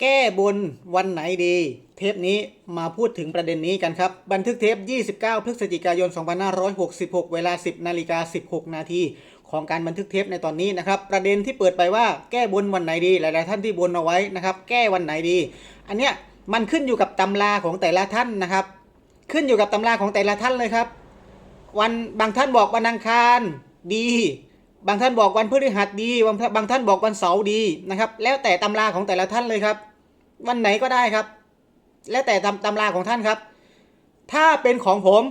แก้บนวันไหนดี เทปนี้มาพูดถึงประเด็นนี้กันครับ บันทึกเทป 29 พฤศจิกายน 2566 เวลา 10 นาฬิกา 16 นาทีของการบันทึกเทปในตอนนี้นะครับ ประเด็นที่เปิดไปว่าแก้บนวันไหนดี หลาย ๆ ท่านที่บนเอาไว้นะครับ แก้วันไหนดี อันเนี้ยมันขึ้นอยู่กับตำราของแต่ละท่านนะครับ ขึ้นอยู่กับตำราของแต่ละท่านเลยครับ วันบางท่านบอกวันอังคารดี บางท่านบอกวันพฤหัสดีบางบางท่านบอกวันเสาร์ดีนะครับ แล้วแต่ตำราของแต่ละท่านเลยครับ วันไหนก็ได้ครับ แล้วแต่ตำตำราของท่านครับ ถ้าเป็นของผม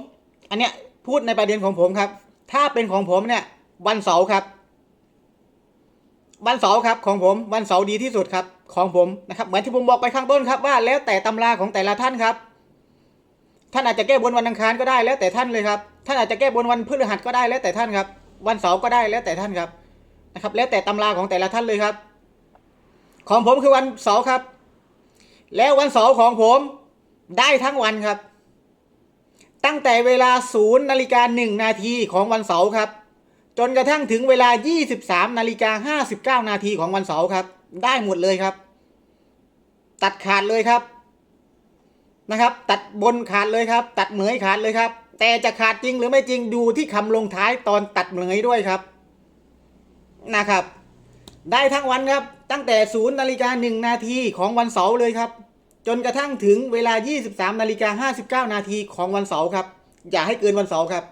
อันเนี้ยพูดในประเด็นของผมครับ ถ้าเป็นของผมเนี่ยวันเสาร์ครับ วันเสาร์ครับของผมวันเสาร์ดีที่สุดครับ ของผมนะครับ เหมือนที่ผมบอกไปข้างต้นครับว่า แล้วแต่ตำราของแต่ละท่านครับ ท่านอาจจะแก้บนวันอังคารก็ได้แล้วแต่ท่านเลยครับ ท่านอาจจะแก้บนวันพฤหัสก็ได้แล้วแต่ท่านครับ วันเสาร์ก็ได้แล้วแต่ท่านครับนะครับ แล้วแต่ตำราของแต่ละท่านเลยครับ ของผมคือวันเสาร์ครับ แล้ววันเสาร์ของผมได้ทั้งวันครับ ตั้งแต่เวลาศูนย์นาฬิกาหนึ่งนาทีของวันเสาร์ครับ จนกระทั่งถึงเวลา 23นาฬิกา59นาทีของวันเสาร์ครับ ได้หมดเลยครับ ตัดขาดเลยครับนะครับ ตัดบนขาดเลยครับ ตัดเหมยขาดเลยครับ แต่จะขาดจริงหรือไม่จริงดูที่คำลงท้ายตอนตัดเหมยด้วยครับนะครับ ได้ทั้งวันครับ ตั้งแต่ศูนย์นาฬิกาหนึ่งนาทีของวันเสาร์เลยครับ จนกระทั่งถึงเวลา 23นาฬิกา59 นาทีของวันเสาร์ครับ อย่าให้เกินวันเสาร์ครับ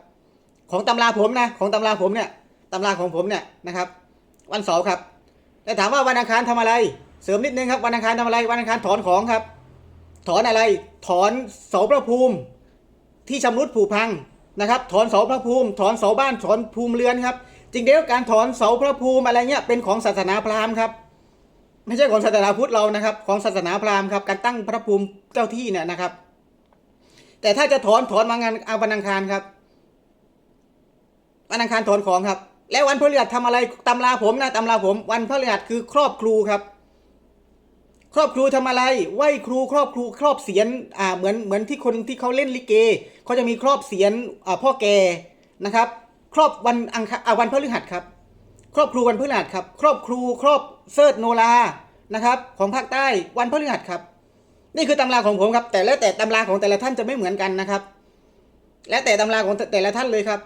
ของตำราผมนะ ของตำราผมเนี่ยตำราของผมเนี่ยนะครับ วันเสาร์ครับแต่ถามว่าวันอังคารทำอะไร เสริมนิดนึงครับวันอังคารทำอะไร วันอังคารถอนของครับ ถอนอะไร ถอนเสาพระภูมิ ที่ชำรุดผุพังนะครับถอนเสาพระภูมิ ถอนเสาบ้านถอนภูมิเรือนครับจริงๆแล้วการถอนเสาพระภูมิอะไรเงี้ยเป็นของศาสนาพราหมณ์ครับ ไม่ใช่ของศาสนาพุทธเรานะครับ ของศาสนาพราหมณ์ครับการตั้งพระภูมิเจ้าที่เนี่ยนะครับ แต่ถ้าจะถอนถอนมางานเอาวันอังคารครับวันอังคารถอนของครับ แล้ววันพฤหัสทำอะไรตำราผมนะตำราผม วันพฤหัสคือครอบครูครับ ครอบครูทำอะไร ไหว้ครูครอบครูครอบเสียนอ่าเหมือนเหมือนที่คนที่เขาเล่นลิเกเขาจะมีครอบเสียนอ่าพ่อแกนะครับ ครอบวันอังคารวันพฤหัสครับ ครอบครูวันพฤหัสครับ ครอบครูครอบเซิร์ชโนรานะครับ ของภาคใต้วันพฤหัสครับ นี่คือตำราของผมครับ แต่แล้วแต่ตำราของแต่ละท่านจะไม่เหมือนกันนะครับ แล้วแต่ตำราของแต่ละท่านเลยครับ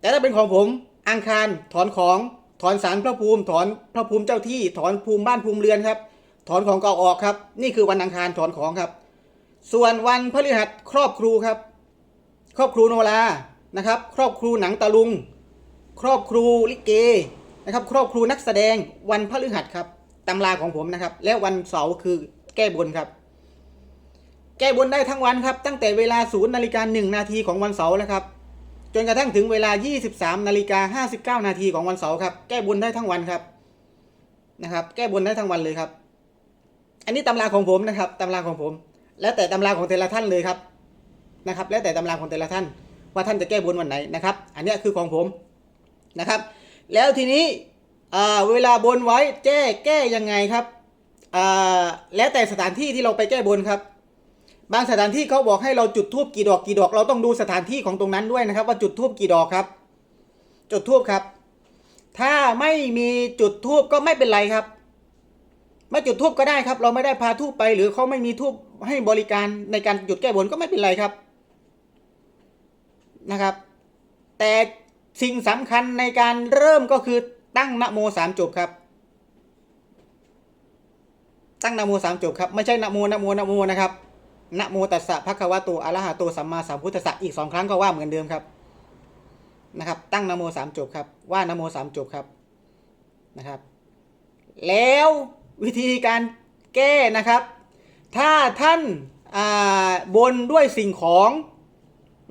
แต่ถ้าเป็นของผมอังคารถอนของถอนสารพระภูมิ ถอนพระภูมิเจ้าที่ถอนภูมิบ้านภูมิเรือนครับ ถอนของเก่าออกครับ นี่คือวันอังคารถอนของครับ ส่วนวันพฤหัสครอบครูครับ ครอบครูโนรานะครับ ครอบครูหนังตะลุง ครอบครูลิเกนะครับครอบครูนักแสดงวันพฤหัสครับตำราของผมนะครับ และวันเสาร์คือแก้บนครับ แก้บนได้ทั้งวันครับ ตั้งแต่เวลาศูนย์นาฬิกาหนึ่งนาทีของวันเสาร์แล้วครับ จนกระทั่งถึงเวลา 23นาฬิกา59นาทีของวันเสาร์ครับ แก้บนได้ทั้งวันครับนะครับ แก้บนได้ทั้งวันเลยครับ อันนี้ตำราของผมนะครับตำราของผม แล้วแต่ตำราของแต่ละท่านเลยครับนะครับ แล้วแต่ตำราของแต่ละท่าน ว่าท่านจะแก้บนวันไหนนะครับ อันนี้คือของผมนะครับ แล้วทีนี้เวลาบนไว้แก้แก้ยังไงครับแล้วแต่สถานที่ที่เราไปแก้บนครับ บางสถานที่เขาบอกให้เราจุดทูบกี่ดอกกี่ดอก เราต้องดูสถานที่ของตรงนั้นด้วยนะครับ ว่าจุดทูบกี่ดอกครับ จุดทูบครับ ถ้าไม่มีจุดทูบก็ไม่เป็นไรครับ ไม่จุดทูบก็ได้ครับ เราไม่ได้พาทูบไปหรือเขาไม่มีทูบให้บริการในการจุดแก้บนก็ไม่เป็นไรครับนะครับ แต่สิ่งสำคัญในการเริ่มก็คือตั้งนโมสามจบครับ ตั้งนโมสามจบครับ ไม่ใช่นโมนโมนโมนะครับนะโมตัสสะภะคะวะโตอะระหะโตสัมมาสัมพุทธัสสะอีกสองครั้งก็ว่าเหมือนเดิมครับนะครับ ตั้งนโมสามจบครับ ว่านโมสามจบครับนะครับ แล้ว วิธีการแก้นะครับ ถ้าท่านาบนด้วยสิ่งของ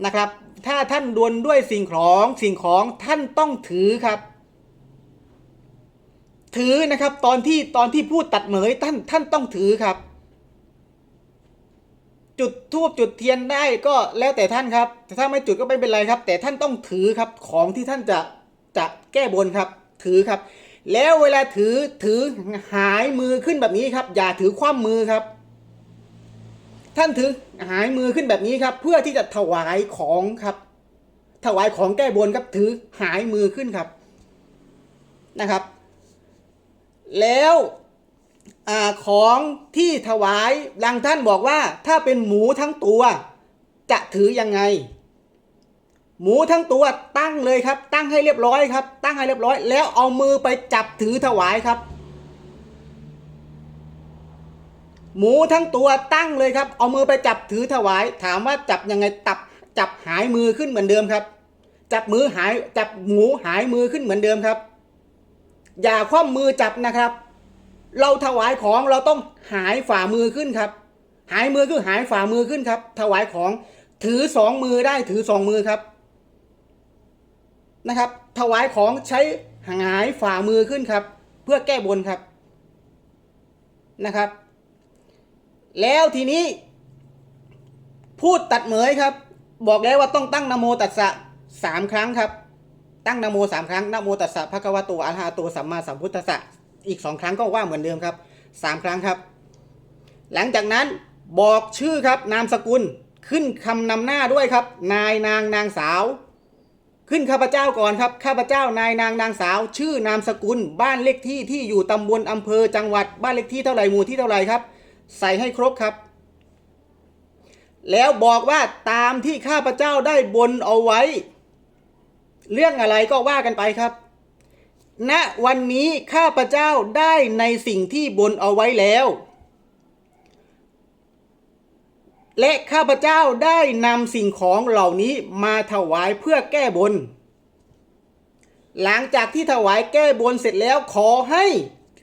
นะครับ ถ้าท่านบนด้วยสิ่งของสิ่งของท่านต้องถือครับ ถือนะครับตอนที่ตอนที่พูดตัดเหมยท่านท่านต้องถือครับ จุดทูบจุดเทียนได้ก็แล้วแต่ท่านครับ แต่ถ้าไม่จุดก็ไม่เป็นไรครับ แต่ท่านต้องถือครับของที่ท่านจะจะแก้บนครับ ถือครับ แล้วเวลาถือถือหายมือขึ้นแบบนี้ครับ อย่าถือคว่ำมือครับ ท่านถือหายมือขึ้นแบบนี้ครับ เพื่อที่จะถวายของครับ ถวายของแก้บนครับถือหายมือขึ้นครับนะครับ แล้วอของที่ถวายดังท่านบอกว่าถ้าเป็นหมูทั้งตัว จะถือยังไง หมูทั้งตัวตั้งเลยครับ ตั้งให้เรียบร้อยครับ ตั้งให้เรียบร้อย แล้วเอามือไปจับถือถวายครับ หมูทั้งตัวตั้งเลยครับ เอามือไปจับถือถวาย ถามว่าจับยังไงตับจับหายมือขึ้นเหมือนเดิมครับ จับมือหายจับหมูหายมือขึ้นเหมือนเดิมครับ อย่าคว่ำมือจับนะครับ เราถวายของเราต้องหายฝ่ามือขึ้นครับ หายมือคือหายฝ่ามือขึ้นครับ ถวายของถือสองมือได้ถือสองมือครับ นะครับ ถวายของใช้หายฝ่ามือขึ้นครับ เพื่อแก้บนครับนะครับ แล้วทีนี้ พูดตัดเหมยครับ บอกแล้วว่าต้องตั้งนโมตัสสะสามครั้งครับ ตั้งนโมสามครั้งนโมตัสสะภะคะวะโตอะระหะโตสัมมาสัมพุทธัสสะอีกสองครั้งก็ว่าเหมือนเดิมครับสามครั้งครับ หลังจากนั้นบอกชื่อครับนามสกุลขึ้นคำนำหน้าด้วยครับ นายนางนางสาว ขึ้นข้าพเจ้าก่อนครับ ข้าพเจ้านายนางนางสาว ชื่อนามสกุล บ้านเลขที่ที่อยู่ตำบลอำเภอจังหวัด บ้านเลขที่เท่าไหร่หมู่ที่เท่าไหร่ครับ ใส่ให้ครบครับ แล้วบอกว่าตามที่ข้าพเจ้าได้บนเอาไว้ เรื่องอะไรก็ว่ากันไปครับณวันนี้ข้าพเจ้าได้ในสิ่งที่บนเอาไว้แล้ว และข้าพเจ้าได้นำสิ่งของเหล่านี้มาถวายเพื่อแก้บน หลังจากที่ถวายแก้บนเสร็จแล้วขอให้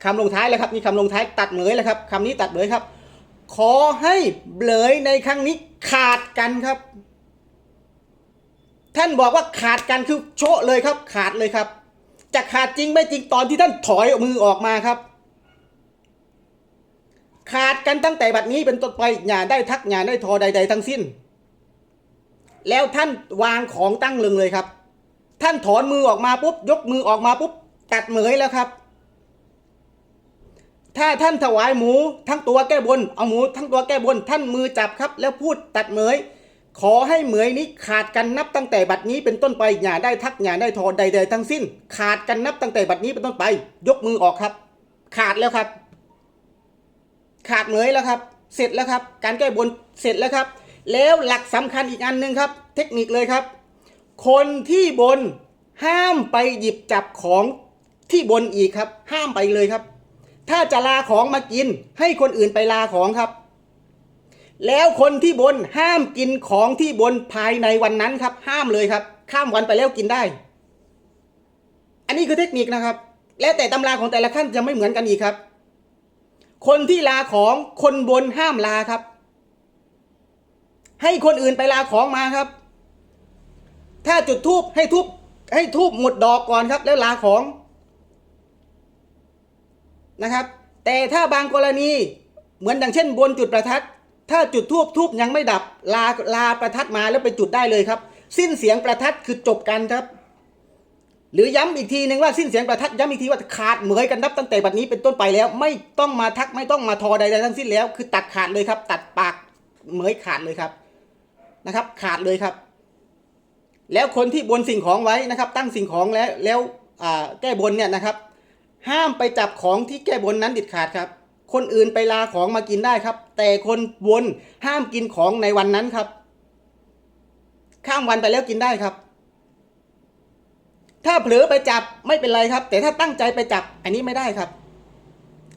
คำลงท้ายเลยครับนี่คำลงท้ายตัดเหมยเลยครับคำนี้ตัดเหมยครับ ขอให้เบลยในครั้งนี้ขาดกันครับ ท่านบอกว่าขาดกันคือโชะเลยครับ ขาดเลยครับ จะขาดจริงไม่จริงตอนที่ท่านถอยมือออกมาครับ ขาดกันตั้งแต่บัดนี้เป็นต้นไปอย่าได้ทักอย่าได้ทอใด ๆ ทั้งสิ้น แล้วท่านวางของตั้งเลึงเลยครับ ท่านถอนมือออกมาปุ๊บ ยกมือออกมาปุ๊บ ตัดเหมยแล้วครับ ถ้าท่านถวายหมูทั้งตัวแก้บน เอาหมูทั้งตัวแก้บน ท่านมือจับครับ แล้วพูดตัดเหมย ขอให้เหมยนี้ขาดกันนับตั้งแต่บัดนี้เป็นต้นไปอย่าได้ทักอย่าได้ทอใด ๆ ทั้งสิ้น ขาดกันนับตั้งแต่บัดนี้เป็นต้นไป ยกมือออกครับ ขาดแล้วครับ ขาดเหมยแล้วครับ เสร็จแล้วครับ การแก้บนเสร็จแล้วครับ แล้วหลักสำคัญอีกอันหนึ่งครับ เทคนิคเลยครับ คนที่บนห้ามไปหยิบจับของที่บนอีกครับ ห้ามไปเลยครับ ถ้าจะลาของมากิน ให้คนอื่นไปลาของครับ แล้วคนที่บนห้ามกินของที่บนภายในวันนั้นครับ ห้ามเลยครับ ข้ามวันไปแล้วกินได้ อันนี้คือเทคนิคนะครับ แล้วแต่ตำราของแต่ละขั้นจะไม่เหมือนกันอีกครับ คนที่ลาของคนบนห้ามลาครับ ให้คนอื่นไปลาของมาครับ ถ้าจุดทูบให้ทูบให้ทูบหมดดอกก่อนครับ แล้วลาของนะครับ แต่ถ้าบางกรณีเหมือนอย่างเช่น บนจุดประทัด ถ้าจุดทูบทูบยังไม่ดับ ลาลาประทัดมาแล้วไปจุดได้เลยครับ สิ้นเสียงประทัดคือจบกันครับ หรือย้ำอีกทีหนึ่งว่าสิ้นเสียงประทัดย้ำอีกทีว่าขาดเหมยกันนับตั้งแต่บัดนี้เป็นต้นไปแล้ว ไม่ต้องมาทักไม่ต้องมาทอใดๆทั้งสิ้นแล้ว คือตัดขาดเลยครับ ตัดปากเหมยขาดเลยครับนะครับ ขาดเลยครับ แล้วคนที่บนสิ่งของไว้นะครับ ตั้งสิ่งของแล้วแล้วแก้บนเนี่ยนะครับ ห้ามไปจับของที่แก้บนนั้นด็ดขาดครับ คนอื่นไปลาของมากินได้ครับ แต่คนบนห้ามกินของในวันนั้นครับ ข้ามวันไปแล้วกินได้ครับ ถ้าเผลอไปจับไม่เป็นไรครับ แต่ถ้าตั้งใจไปจับอันนี้ไม่ได้ครับ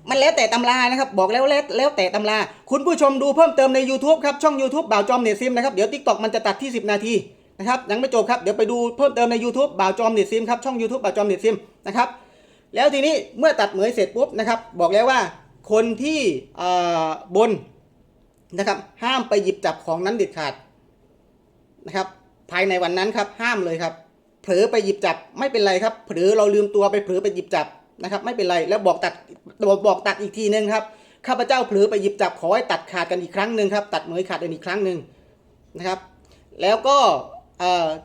มันแล้วแต่ตำรานะครับ บอกแล้วแล้วแล้วแต่ตำรา คุณผู้ชมดูเพิ่มเติมใน YouTube ครับ ช่อง YouTube บ่าวจอมเน็ตซิมนะครับ เดี๋ยว TikTok มันจะตัดที่ 10 นาทีนะครับยังไม่จบครับเดี๋ยวไปดูเพิ่มเติมใน YouTube บ่าวจอมเน็ตซิมครับช่อง YouTube บ่าวจอมเน็ตซิมนะครับแล้วทีนี้เมื่อตัดเหมยเสร็จปุ๊บนะครับ บอกแล้วว่าคนที่บนนะครับ ห้ามไปหยิบจับของนั้นเด็ดขาดนะครับ ภายในวันนั้นครับ ห้ามเลยครับ เผลอไปหยิบจับไม่เป็นไรครับ เผลอเราลืมตัวไปเผลอไปหยิบจับนะครับไม่เป็นไรแล้วบอกตัดบอกตัดอีกทีนึงครับข้าพเจ้าเผลอไปหยิบจับขอให้ตัดขาดกันอีกครั้งหนึ่งครับตัดเหมยขาดกันอีกครั้งหนึ่งนะครับ แล้วก็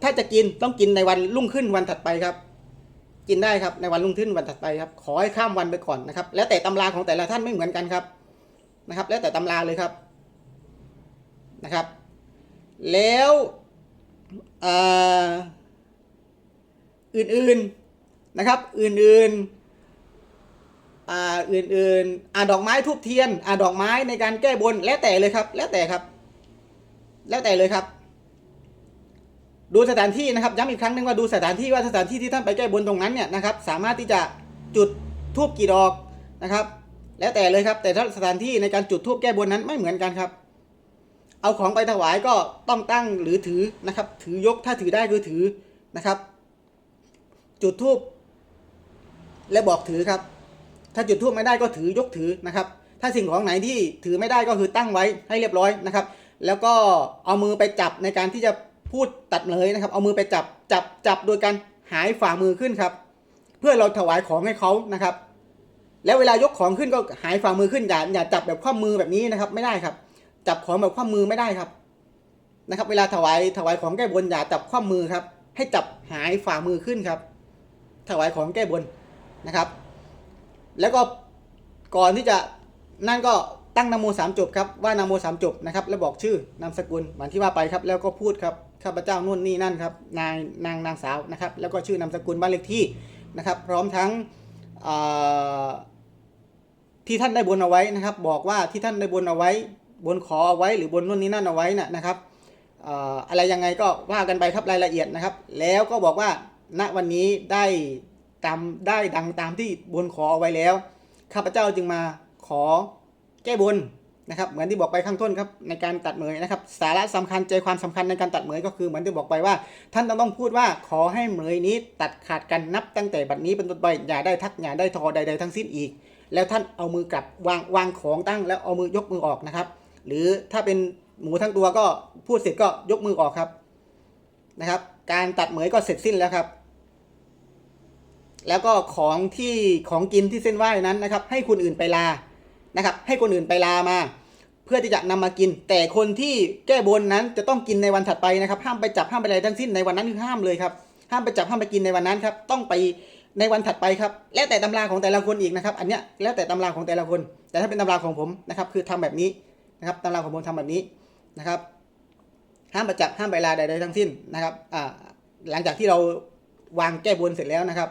ถ้าจะกินต้องกินในวันรุ่งขึ้นวันถัดไปครับ กินได้ครับในวันรุ่งขึ้นวันถัดไปครับ ขอให้ข้ามวันไปก่อนนะครับ แล้วแต่ตำราของแต่ละท่านไม่เหมือนกันครับนะครับ แล้วแต่ตำราเลยครับนะครับ แล้ว อื่นๆนะครับ อื่นๆอ่าอื่นๆอ่าดอกไม้ทูบเทียนอ่าดอกไม้ในการแก้บนแล้วแต่เลยครับ แล้วแต่ครับ แล้วแต่เลยครับ ดูสถานที่นะครับย้ำอีกครั้งหนึงว่าดูสถานที่ว่าสถานที่ที่ท่านไปแก้บนตรงนั้นเนี่ยนะครับ สามารถที่จะจุดทูบกี่ดอกนะครับ แล้วแต่เลยครับ แต่ถ้าสถานที่ในการจุดทูบแก้บนนั้นไม่เหมือนกันครับเอาของไปถวายก็ต้องตั้งหรือถือนะครับ ถือยกถ้าถือได้คือถือนะครับ จุดทูบและบอกถือครับ ถ้าจุดทูบไม่ได้ก็ถือยกถือนะครับ ถ้าสิ่งของไหนที่ถือไม่ได้ก็คือตั้งไว้ให้เรียบร้อยนะครับ แล้วก็เอามือไปจับในการที่จะพูดตัดเลยนะครับ เอามือไปจับจับจับโดยการหายฝ่ามือขึ้นครับ เพื่อเราถวายของให้เขานะครับ แล้วเวลายกของขึ้นก็หายฝ่ามือขึ้นอย่าอย่าจับแบบคว่ำมือแบบนี้นะครับ ไม่ได้ครับ จับของแบบคว่ำมือไม่ได้ครับนะครับ เวลาถวายถวายของแก้บนอย่าจับคว่ำมือครับ ให้จับหายฝ่ามือขึ้นครับ ถวายของแก้บนนะครับ แล้วก็ก่อนที่จะนั่นก็ตั้งนโมสามจบครับว่านโมสามจบนะครับ แล้วบอกชื่อนามสกุลเหมือนที่ว่าไปครับ แล้วก็พูดครับข้าพเจ้านู่นนี่นั่นครับนายนางนางสาวนะครับ แล้วก็ชื่อนามสกุลบ้านเลขที่นะครับ พร้อมทั้งที่ท่านได้บนเอาไว้นะครับ บอกว่าที่ท่านได้บนเอาไว้ บนขอเอาไว้หรือบนนู่นนี่นั่นเอาไว้น่ะนะครับเอ่ออะไรยังไงก็ว่ากันไปครับรายละเอียดนะครับ แล้วก็บอกว่า ณวันนี้ได้ตามได้ดังตามที่บนขอเอาไว้แล้ว ข้าพเจ้าจึงมาขอแก้บนนะครับ เหมือนที่บอกไปข้างต้นครับในการตัดเหมยนะครับ สาระสำคัญใจความสำคัญในการตัดเหมยก็คือเหมือนที่บอกไปว่า ท่านต้องต้องพูดว่าขอให้เหมยนี้ตัดขาดกันนับตั้งแต่บัดนี้เป็นต้นไปอย่าได้ทักอย่าได้ทอใด ๆ ทั้งสิ้นอีก แล้วท่านเอามือกลับวางวางของตั้ง แล้วเอามือยกมือออกนะครับ หรือถ้าเป็นหมูทั้งตัวก็พูดเสร็จก็ยกมือออกครับนะครับ การตัดเหมยก็เสร็จสิ้นแล้วครับ แล้วก็ของที่ของกินที่เส้นไหว้นั้นนะครับ ให้คนอื่นไปลานะครับ ให้คนอื่นไปลามา เพื่อที่จะนำมากิน แต่คนที่แก้บนนั้นจะต้องกินในวันถัดไปนะครับ ห้ามไปจับห้ามไปอะไรทั้งสิ้นในวันนั้นคือห้ามเลยครับ ห้ามไปจับห้ามไปกินในวันนั้นครับ ต้องไปในวันถัดไปครับ แล้วแต่ตำราของแต่ละคนอีกนะครับ อันเนี้ยแล้วแต่ตำราของแต่ละคน แต่ถ้าเป็นตำราของผมนะครับ คือทำแบบนี้นะครับตำราของผมทำแบบนี้นะครับ ห้ามไปจับห้ามไปลาใดๆทั้งสิ้นนะครับอ่าหลังจากที่เราวางแก้บนเสร็จแล้วนะครับ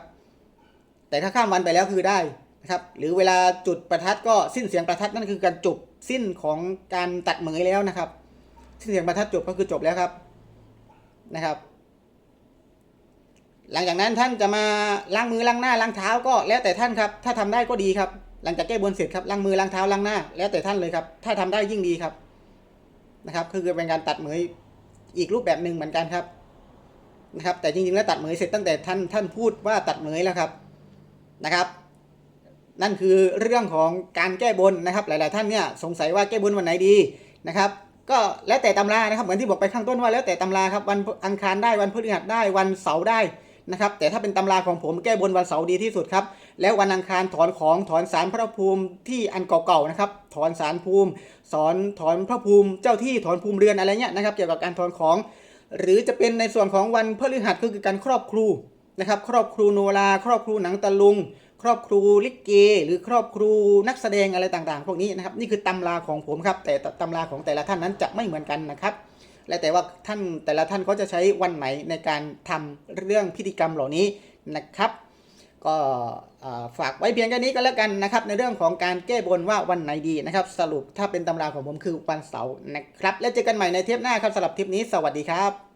แต่ถ้าข้ามวันไปแล้วคือได้นะครับ หรือเวลาจุดประทัดก็สิ้นเสียงประทัดนั่นคือการจบสิ้นของการตัดเหมยแล้วนะครับ สิ้นเสียงประทัดจบก็คือจบแล้วครับนะครับ หลังจากนั้นท่านจะมาล้างมือล้างหน้าล้างเท้าก็แล้วแต่ท่านครับ ถ้าทำได้ก็ดีครับ หลังจากแก้บนเสร็จครับล้างมือล้างเท้าล้างหน้า แล้วแต่ท่านเลยครับ ถ้าทำได้ยิ่งดีครับนะครับคือเป็นการตัดเหมยอีกรูปแบบหนึ่งเหมือนกันครับนะครับแต่จริงๆแล้วตัดเหมยเสร็จตั้งแต่ท่านท่านพูดว่าตัดเหมยแล้วครับ นะครับนั่นคือเรื่องของการแก้บนนะครับ หลาย ๆ ท่านเนี่ยสงสัยว่าแก้บนวันไหนดีนะครับ ก็แล้วแต่ตำรานะครับเหมือนที่บอกไปข้างต้นว่าแล้วแต่ตำราครับวันอังคารได้วันพฤหัสได้วันเสาร์ได้นะครับ แต่ถ้าเป็นตำราของผมแก้บนวันเสาร์ดีที่สุดครับ แล้ววันอังคารถอนของถอนสารพระภูมิที่อันเก่าๆนะครับ ถอนสารภูมิ สอนถอนพระภูมิเจ้าที่ถอนภูมิเรือนอะไรเงี้ยนะครับ เกี่ยวกับการถอนของ หรือจะเป็นในส่วนของวันพฤหัสก็คือการครอบครู นะครับ ครอบครูโนราครอบครูหนังตะลุง ครอบครูลิเก หรือครอบครูนักแสดงอะไรต่างๆ พวกนี้นะครับนี่คือตำราของผมครับแต่ตำราของแต่ละท่านนั้นจะไม่เหมือนกันนะครับ และแต่ว่าท่านแต่ละท่านเขาจะใช้วันไหนในการทำเรื่องพิธีกรรมเหล่านี้นะครับ ก็ฝากไว้เพียงแค่นี้ก็แล้วกันนะครับ ในเรื่องของการแก้บนว่าวันไหนดีนะครับ สรุปถ้าเป็นตำราของผมคือวันเสาร์นะครับ แล้วเจอกันใหม่ในเทปหน้าครับสำหรับเทปนี้สวัสดีครับ